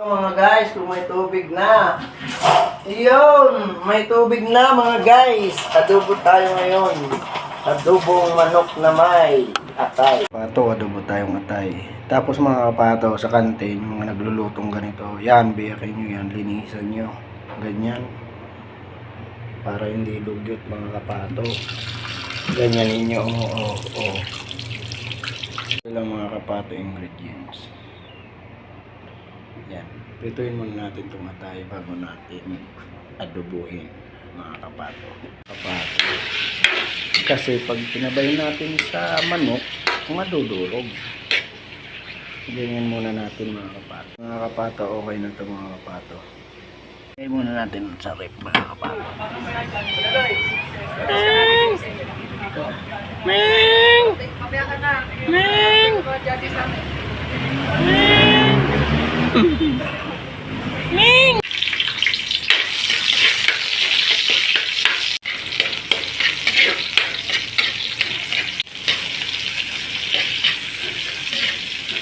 Mga guys, kung may tubig na. Iyon, may tubig na mga guys. Adobo tayo ngayon. Adobong manok na may atay. Pato, adobo tayong atay. Tapos mga kapato, sa kantin, mga naglulutong ganito, yan, biyakin nyo yan, linisan nyo. Ganyan. Para hindi dugyot mga kapato. Ganyan ninyo, oo, oo, oo. Ito lang mga kapato ingredients. Yan. Prituin muna natin itong atay bago natin adobuhin mga kapato. Kapato. Kasi pag pinabay natin sa manok, madudurog. Ganyan muna natin mga kapato. Mga kapato, okay na ito mga kapato. Ilagay muna natin sa rep mga kapato. Ming! Ming!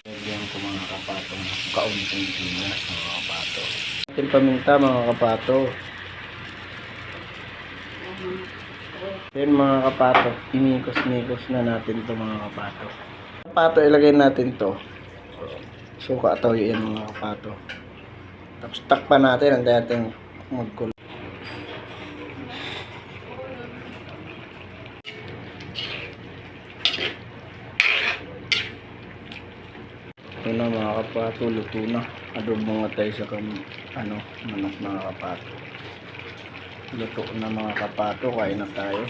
Lagyan ko mga kaunting pinas mga kapato. Ating paminta mga kapato. Yan mga kapato, inikos-nikos na natin to mga kapato. Kapato, ilagay natin to. Suka to yan mga kapato. Tapos takpan natin, ang natin magkulo. Ito na mga kapato, luto na. Adobo nga tayo sa kam, ano, manok mga kapato. Luto na mga kapato, kain na tayo.